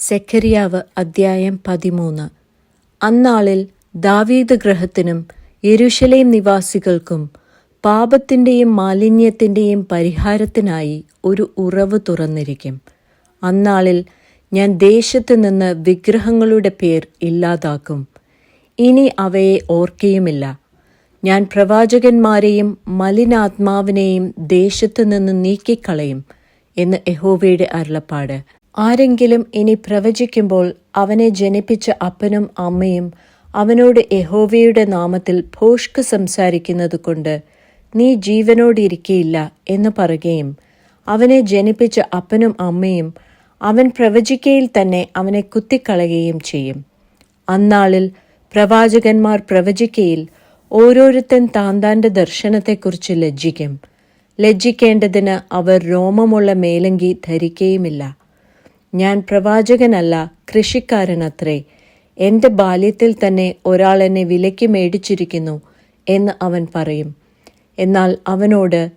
സെഖരിയാവ് അദ്ധ്യായം പതിമൂന്ന്. അന്നാളിൽ ദാവീദ് ഗ്രഹത്തിനും യരുഷലേം നിവാസികൾക്കും പാപത്തിന്റെയും മാലിന്യത്തിന്റെയും പരിഹാരത്തിനായി ഒരു ഉറവ് തുറന്നിരിക്കും. അന്നാളിൽ ഞാൻ ദേശത്തു നിന്ന് വിഗ്രഹങ്ങളുടെ പേർ ഇല്ലാതാക്കും. ഇനി അവയെ ഓർക്കുകയുമില്ല ഞാൻ പ്രവാചകന്മാരെയും മലിനാത്മാവിനെയും ദേശത്തു നിന്ന് നീക്കിക്കളയും എന്ന് യഹോവയുടെ അരുളപ്പാട്. ആരെങ്കിലും ഇനി പ്രവചിക്കുമ്പോൾ അവനെ ജനിപ്പിച്ച അപ്പനും അമ്മയും അവനോട് യഹോവയുടെ നാമത്തിൽ ഭോഷ്ക് സംസാരിക്കുന്നത് കൊണ്ട് നീ ജീവനോടിരിക്കയില്ല എന്ന് പറയുകയും അവനെ ജനിപ്പിച്ച അപ്പനും അമ്മയും അവൻ പ്രവചിക്കയിൽ തന്നെ അവനെ കുത്തിക്കളയുകയും ചെയ്യും. അന്നാളിൽ പ്രവാചകന്മാർ പ്രവചിക്കയിൽ ഓരോരുത്തൻ താന്താന്റെ ദർശനത്തെക്കുറിച്ച് ലജ്ജിക്കും. ലജ്ജിക്കേണ്ടതിന് അവർ രോമമുള്ള മേലങ്കി ധരിക്കുകയുമില്ല ഞാൻ പ്രവാചകനല്ല കൃഷിക്കാരനത്രേ. എന്റെ ബാല്യത്തിൽ തന്നെ ഒരാൾ എന്നെ വിലയ്ക്ക് മേടിച്ചിരിക്കുന്നു എന്ന് അവൻ പറയും. എന്നാൽ അവനോട്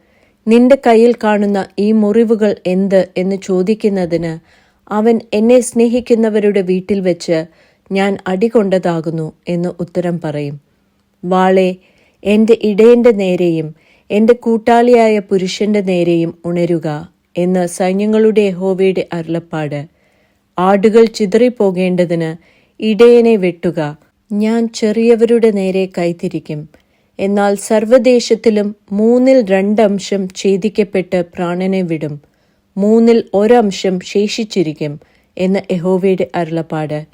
നിന്റെ കയ്യിൽ കാണുന്ന ഈ മുറിവുകൾ എന്ത്? എന്ന് ചോദിക്കുന്നതിന് അവൻ എന്നെ സ്നേഹിക്കുന്നവരുടെ വീട്ടിൽ വെച്ച് ഞാൻ അടികൊണ്ടതാകുന്നു എന്ന് ഉത്തരം പറയും. വാളെ എന്റെ ഇടയന്റെ നേരെയും എന്റെ കൂട്ടാളിയായ പുരുഷന്റെ നേരെയും ഉണരുക. എന്ന് സൈന്യങ്ങളുടെ യഹോവയുടെ അരുളപ്പാട്. ആടുകൾ ചിതറിപ്പോകേണ്ടതിന് ഇടയനെ വെട്ടുക. ഞാൻ ചെറിയവരുടെ നേരെ കൈത്തിരിക്കും എന്നാൽ സർവദേശത്തിലും മൂന്നിൽ രണ്ടംശം ഛേദിക്കപ്പെട്ട് പ്രാണനെ വിടും. മൂന്നിൽ ഒരംശം ശേഷിച്ചിരിക്കും എന്ന യഹോവയുടെ അരുളപ്പാട്.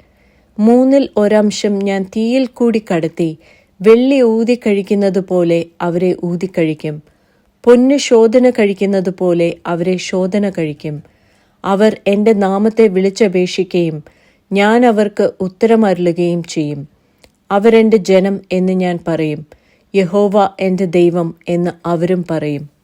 മൂന്നിൽ ഒരംശം ഞാൻ തീയിൽ കൂടി കടത്തി വെള്ളി ഊതിക്കഴിക്കുന്നത് പോലെ അവരെ ഊതിക്കഴിക്കും പൊന്നു ശോധന കഴിക്കുന്നത് പോലെ അവരെ ശോധന കഴിക്കും. അവർ എന്റെ നാമത്തെ വിളിച്ചപേക്ഷിക്കുകയും ഞാൻ അവർക്ക് ഉത്തരമരുളുകയും ചെയ്യും. അവരെന്റെ ജനം എന്ന് ഞാൻ പറയും. യഹോവ എന്റെ ദൈവം എന്ന് അവരും പറയും.